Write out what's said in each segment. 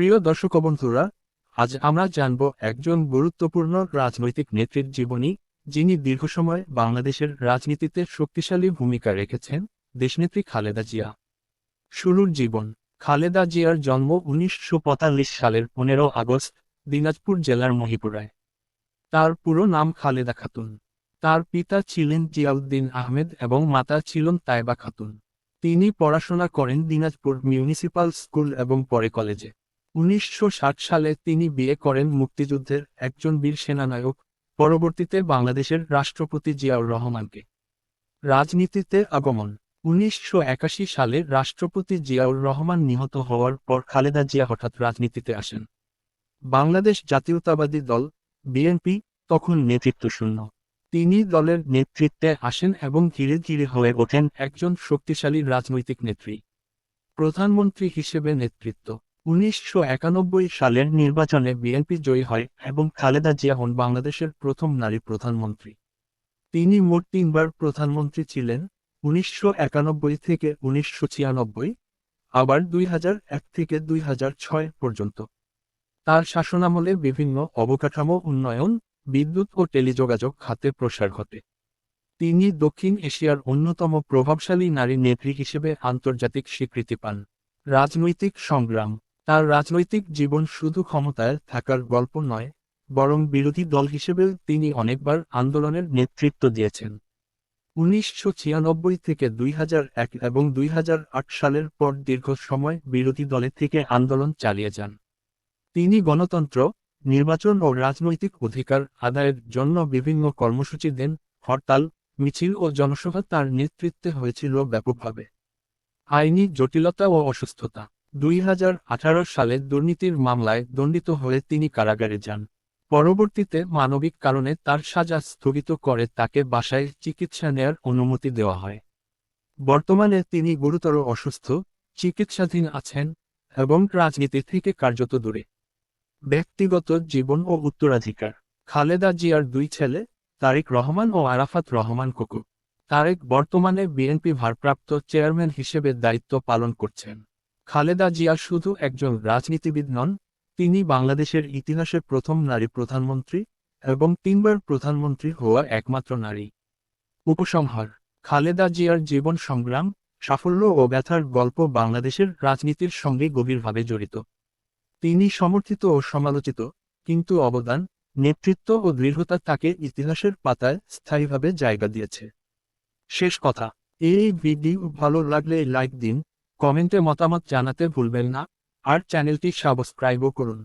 প্রিয় দর্শক বন্ধুরা, আজ আমরা জানব একজন গুরুত্বপূর্ণ রাজনৈতিক নেত্রীর জীবনী, যিনি দীর্ঘ সময় বাংলাদেশের রাজনীতিতে শক্তিশালী ভূমিকা রেখেছেন, দেশনেত্রী খালেদা জিয়া। শুরুর জীবন, খালেদা জিয়ার জন্ম উনিশশো সালের পনেরো আগস্ট, দিনাজপুর জেলার মহিপুরায়। তার পুরো নাম খালেদা খাতুন। তার পিতা ছিলেন জিয়াউদ্দিন আহমেদ এবং মাতা ছিলেন তাইবা খাতুন। তিনি পড়াশোনা করেন দিনাজপুর মিউনিসিপাল স্কুল এবং পরে কলেজে। উনিশশো ষাট সালে তিনি বিয়ে করেন মুক্তিযুদ্ধের একজন বীর সেনানায়ক, পরবর্তীতে বাংলাদেশের রাষ্ট্রপতি জিয়াউর রহমানকে। রাজনীতিতে আগমন, উনিশশো একাশি সালে রাষ্ট্রপতি জিয়াউর রহমান নিহত হওয়ার পর খালেদা জিয়া হঠাৎ রাজনীতিতে আসেন। বাংলাদেশ জাতীয়তাবাদী দল, বিএনপি, তখন নেতৃত্ব শূন্য তিনি দলের নেতৃত্বে আসেন এবং ধীরে ধীরে হয়ে ওঠেন একজন শক্তিশালী রাজনৈতিক নেত্রী। প্রধানমন্ত্রী হিসেবে নেতৃত্ব। উনিশশো একানব্বই সালের নির্বাচনে বিএনপি জয়ী হয় এবং খালেদা জিয়া হন বাংলাদেশের প্রথম নারী প্রধানমন্ত্রী। তিনি মোট তিনবার প্রধানমন্ত্রী ছিলেন, উনিশশো একানব্বই থেকে উনিশশো ছিয়ানব্বই, আবার দুই হাজার এক থেকে দুই হাজার ছয় পর্যন্ত। তার শাসনামলে বিভিন্ন অবকাঠামো, উন্নয়ন, বিদ্যুৎ ও টেলিযোগাযোগ খাতে প্রসার ঘটে। তিনি দক্ষিণ এশিয়ার অন্যতম প্রভাবশালী নারী নেত্রী হিসেবে আন্তর্জাতিক স্বীকৃতি পান। রাজনৈতিক সংগ্রাম তার রাজনৈতিক জীবন শুধু ক্ষমতায় থাকার গল্প নয়, বরং বিরোধী দল হিসেবেও তিনি অনেকবার আন্দোলনের নেতৃত্ব দিয়েছেন। উনিশশো ছিয়ানব্বই থেকে দুই এক এবং দুই হাজার আট সালের পর দীর্ঘ সময় বিরোধী দলের থেকে আন্দোলন চালিয়ে যান। তিনি গণতন্ত্র, নির্বাচন ও রাজনৈতিক অধিকার আদায়ের জন্য বিভিন্ন কর্মসূচি দেন, হরতাল, মিছিল ও জনসভা তার নেতৃত্বে হয়েছিল ব্যাপকভাবে। আইনি জটিলতা ও অসুস্থতা দুই হাজার আঠারো সালে দুর্নীতির মামলায় দণ্ডিত হয়ে তিনি কারাগারে যান। পরবর্তীতে মানবিক কারণে তার সাজা স্থগিত করে তাকে বাসায় চিকিৎসা নেয়ার অনুমতি দেওয়া হয়। বর্তমানে তিনি গুরুতর অসুস্থ, চিকিৎসাধীন আছেন এবং রাজনীতি থেকে কার্যত দূরে। ব্যক্তিগত জীবন ও উত্তরাধিকার। খালেদা জিয়ার দুই ছেলে, তারেক রহমান ও আরাফাত রহমান কুকু। তারেক বর্তমানে বিএনপি ভারপ্রাপ্ত চেয়ারম্যান হিসেবে দায়িত্ব পালন করছেন। খালেদা জিয়া শুধু একজন রাজনীতিবিদ নন, তিনি বাংলাদেশের ইতিহাসে প্রথম নারী প্রধানমন্ত্রী এবং তিনবার প্রধানমন্ত্রী হওয়া একমাত্র নারী। উপসংহার, খালেদা জিয়ার জীবন সংগ্রাম, সাফল্য ও ব্যথার গল্প বাংলাদেশের রাজনীতির সঙ্গে গভীরভাবে জড়িত। তিনি সমর্থিত ও সমালোচিত, কিন্তু অবদান, নেতৃত্ব ও দৃঢ়তা তাকে ইতিহাসের পাতায় স্থায়ীভাবে জায়গা দিয়েছে। শেষ কথা, এই ভিডিও ভালো লাগলে লাইক দিন কমেন্টে মতামত জানাতে ভুলবেন না আর চ্যানেলটি সাবস্ক্রাইবও করুন।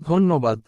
ধন্যবাদ।